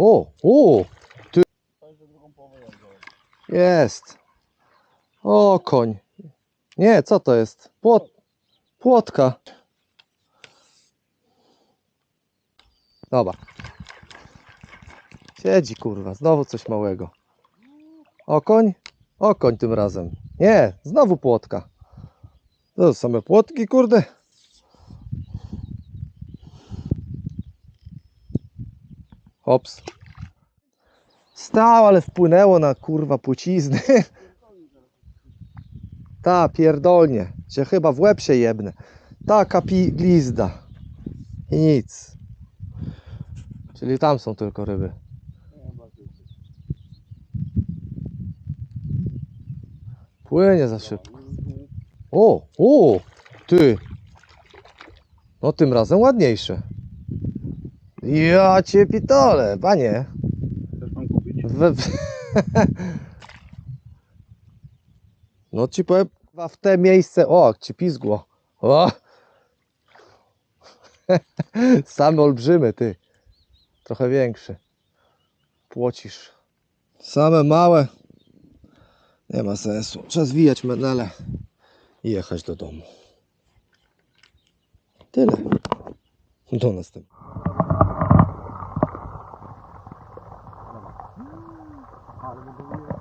O, o, ty. Jest. O, koń. Nie, co to jest? Płot, płotka. Dobra. Siedzi kurwa, znowu coś małego. Okoń? Okoń tym razem. Nie, znowu płotka. To same płotki, kurde. Hops. Stał, ale wpłynęło na kurwa płcizny. Ta, pierdolnie. Cię chyba w łeb się jebnę. Taka glizda. I nic. Czyli tam są tylko ryby. Płynie za szybko. O, o, ty. No tym razem ładniejsze. Ja cię pitole, panie. Chcesz pan kupić? We. No ci powiem, w te miejsce, o, jak ci pizgło. O! Same olbrzymy, ty. Trochę większy. Płocisz. Same małe. Nie ma sensu. Trzeba zwijać menele i jechać do domu. Tyle. Do następnego. Harbi duruyor.